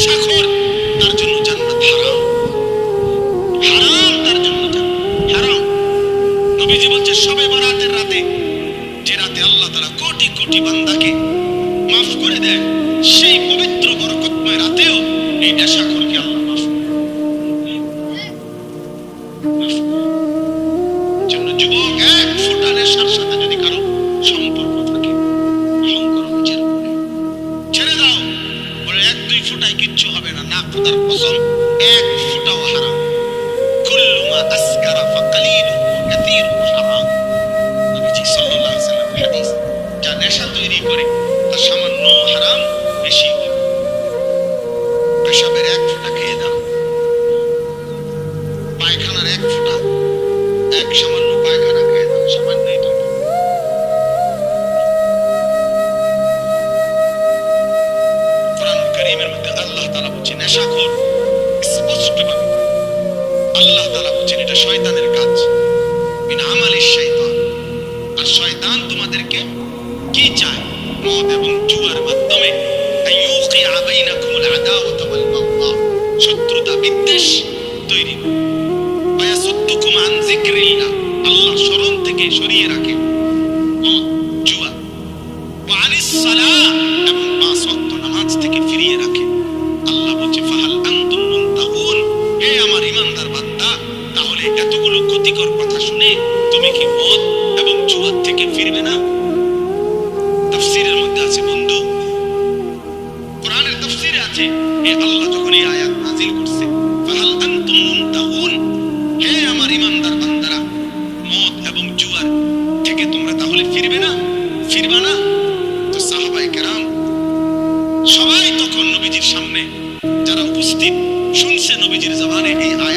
নেশাখোর তার জন্য জান্নাত হারাম। হারাম তার জন্য হারাম। নবীজি বলছে সবে বরাতের রাতে, যে রাতে আল্লাহ তারা কোটি কোটি বান্দাকে ಕ್ಷಮ মাঝে এ আল্লাহ যখন এই আয়াত নাজিল করছে, ফাহাল আনতুম হে আমার ইমানদার বান্দারা এবং জুয়ার থেকে তোমরা তাহলে ফিরবে না? ফিরবে না? তো সাহাবাই কেরাম, সবাই তখন নবীজির সামনে যারা উপস্থিত, শুনছে নবীজির জবানে এই আয়াত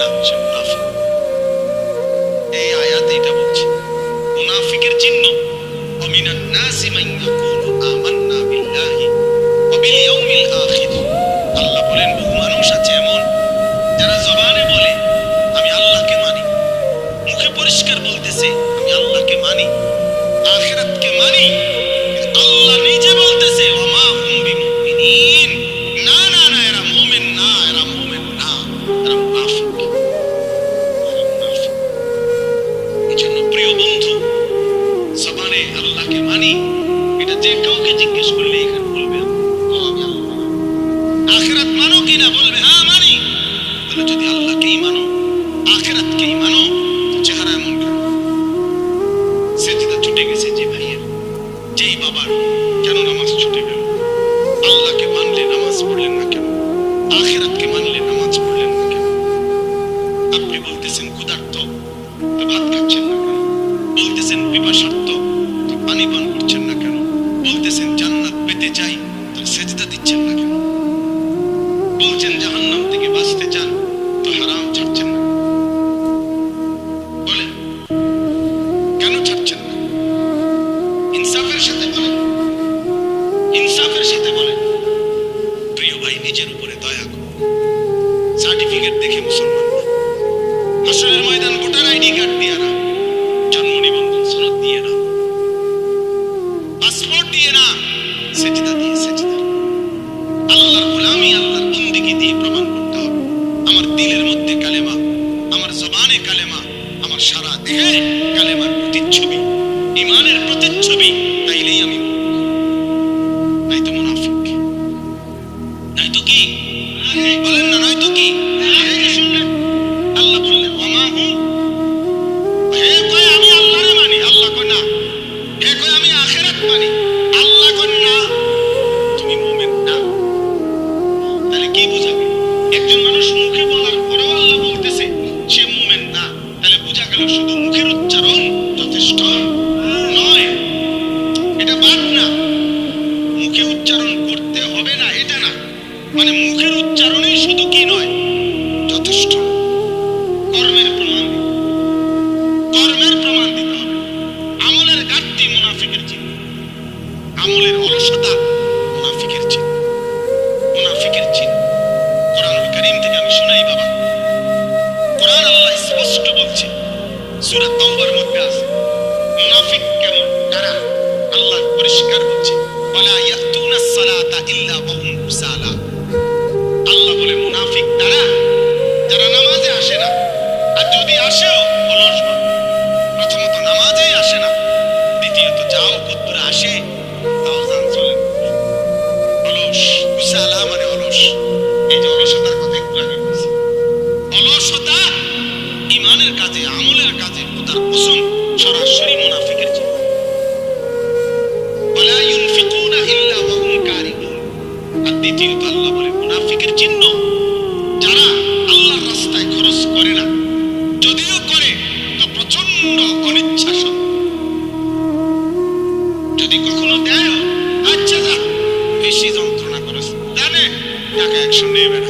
Nam কালেমা আমার সারা দেহে কালেমার প্রতিচ্ছবি ইমানের প্রতিচ্ছবি তাইলেই আমি তোর ইচ্ছা যদি কখনো দেয় আচ্ছা যা। বেশি যন্ত্রণা করে জানে, টাকা একশো নেবে না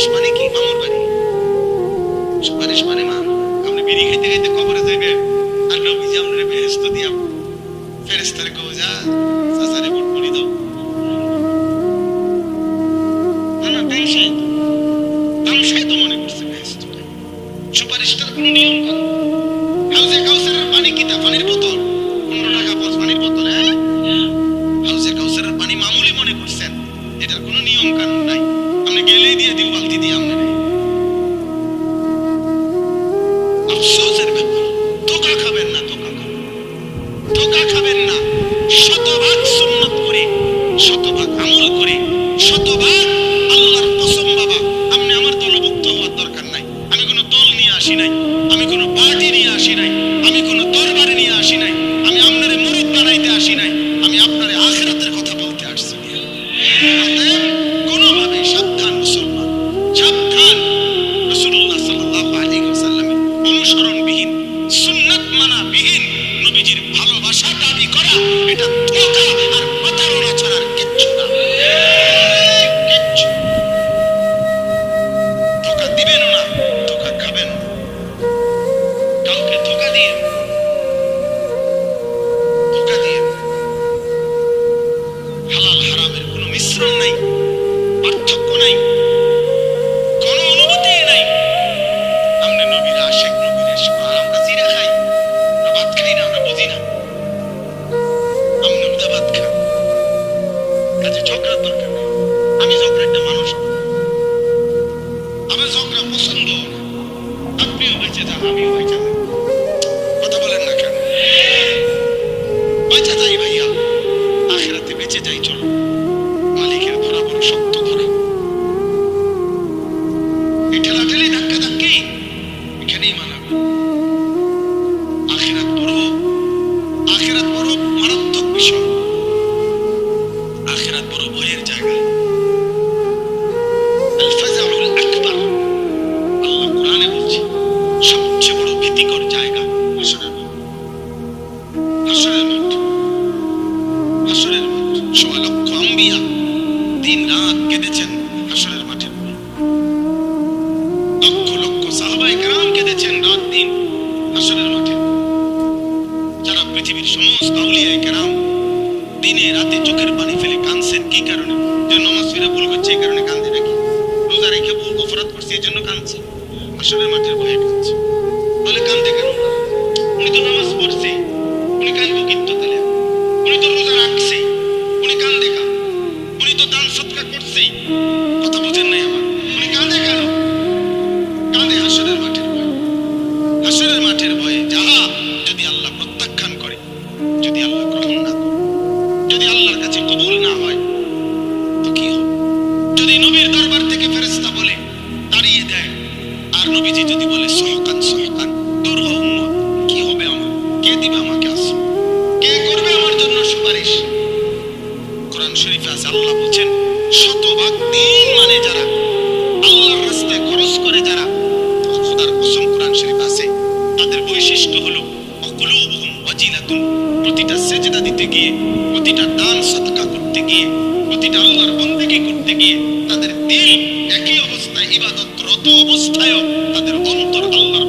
সুপারিশ মানে কি মামুর বাড়ি সুপারিশ মানে মা আপনি বিড়ি খাইতে খাইতে কবরে যাইবে আর নবী যে আমরা ফেরেস্ত দিয়া ফেরেস্তার কবজা খুশি নাই। আমি আপনার যেটা আমি হয়ে এই কারণে। যে নমাজ ফিরে ভুল করছে, এই কারণে কান্দি নাকি? রোজা রেখে ভুল অপরাধ করছে, এই জন্য কাঁদছে। আসলে মাঠের ভয়ে কাঁদছে। বলে কান্দে কেন উনি তো নামাজ পড়ছে। উনি কান্দব কিন্তু তাহলে। উনি তো রোজা তাদের বৈশিষ্ট্য হলো, অকুলুবহুম ওয়াজিলাতুন প্রতিটা সেজদা দিতে গিয়ে, প্রতিটা দান সদকা করতে গিয়ে, প্রতিটা আল্লাহর বন্দেগি করতে গিয়ে, তাদের দিল একই অবস্থায় ইবাদতরত অবস্থায় তাদের অন্তর আল্লাহর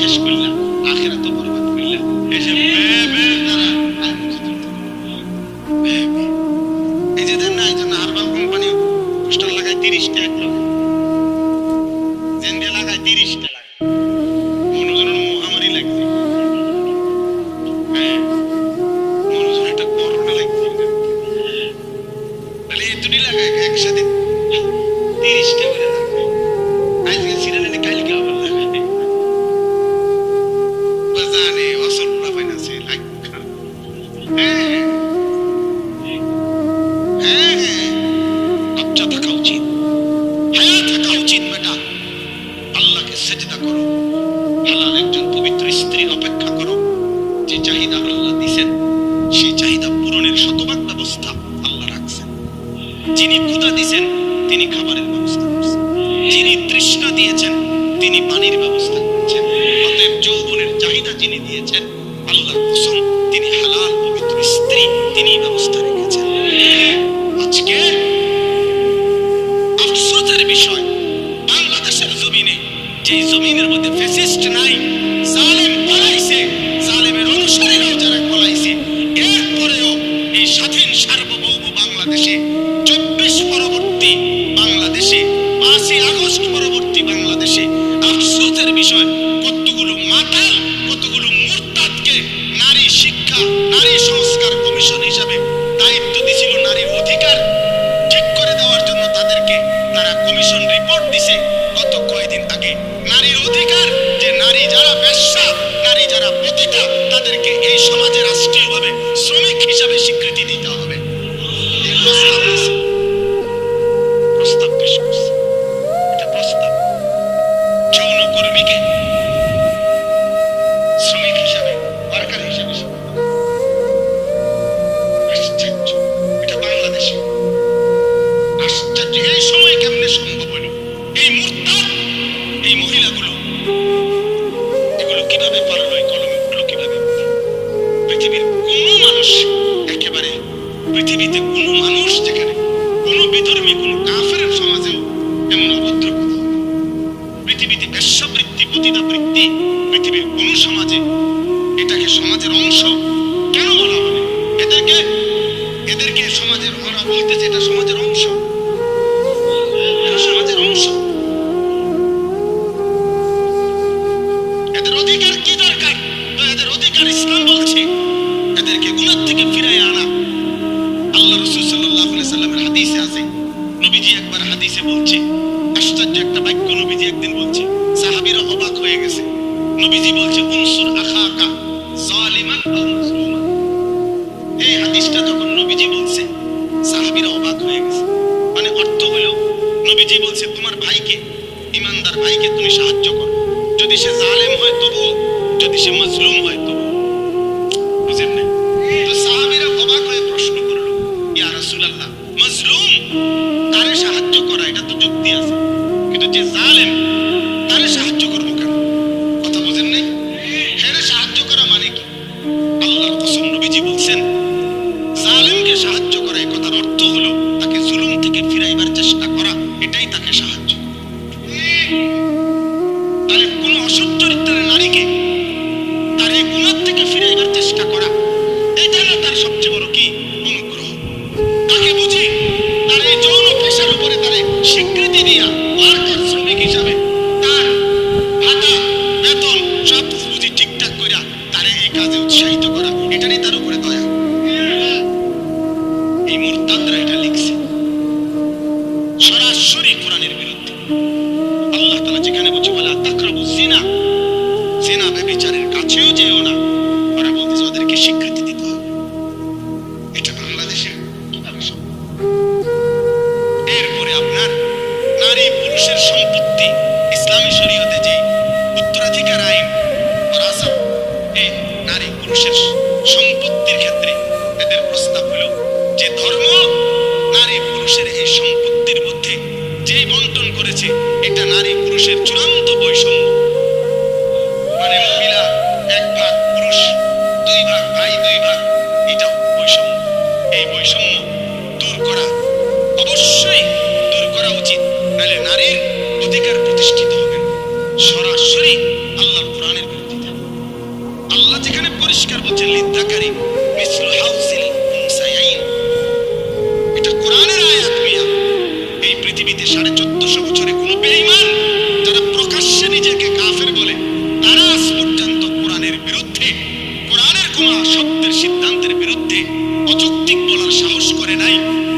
শেষ করলাম। আখেরা তো বরবাদ করলাম মানুষটা দিয়েছেন, তিনি খাবারের ব্যবস্থা করছেন। যিনি তৃষ্ণা দিয়েছেন, তিনি পানির ব্যবস্থা করেছেন। অতএব যৌবনের চাহিদা যিনি দিয়েছেন আল্লাহ কুসুম, তিনি হালাল পবিত্র স্ত্রী, তিনি ব্যবস্থা রেখেছেন। yaşamak দিচ্ছেন সাহায্য করা একথার অর্থ হলো তাকে জুলুম থেকে ফিরাইবার চেষ্টা করা। এটাই তার মানুষের সম্পত্তির ক্ষেত্রে তাদের প্রস্তাব হলো যে ধর্ম নারী পুরুষের এই সম্পত্তির মধ্যে বন্টন করেছে, এটা নারী পুরুষের চূড়ান্ত বৈষম্য। মানে মহিলা এক ভাগ, পুরুষ দুই ভাগ, ভাই দুই ভাগ এটা বৈষম্য। এই বৈষম্য দূর করা অবশ্যই দূর করা উচিত। নাহলে নারীর অধিকার প্রতিষ্ঠিত করে নাই।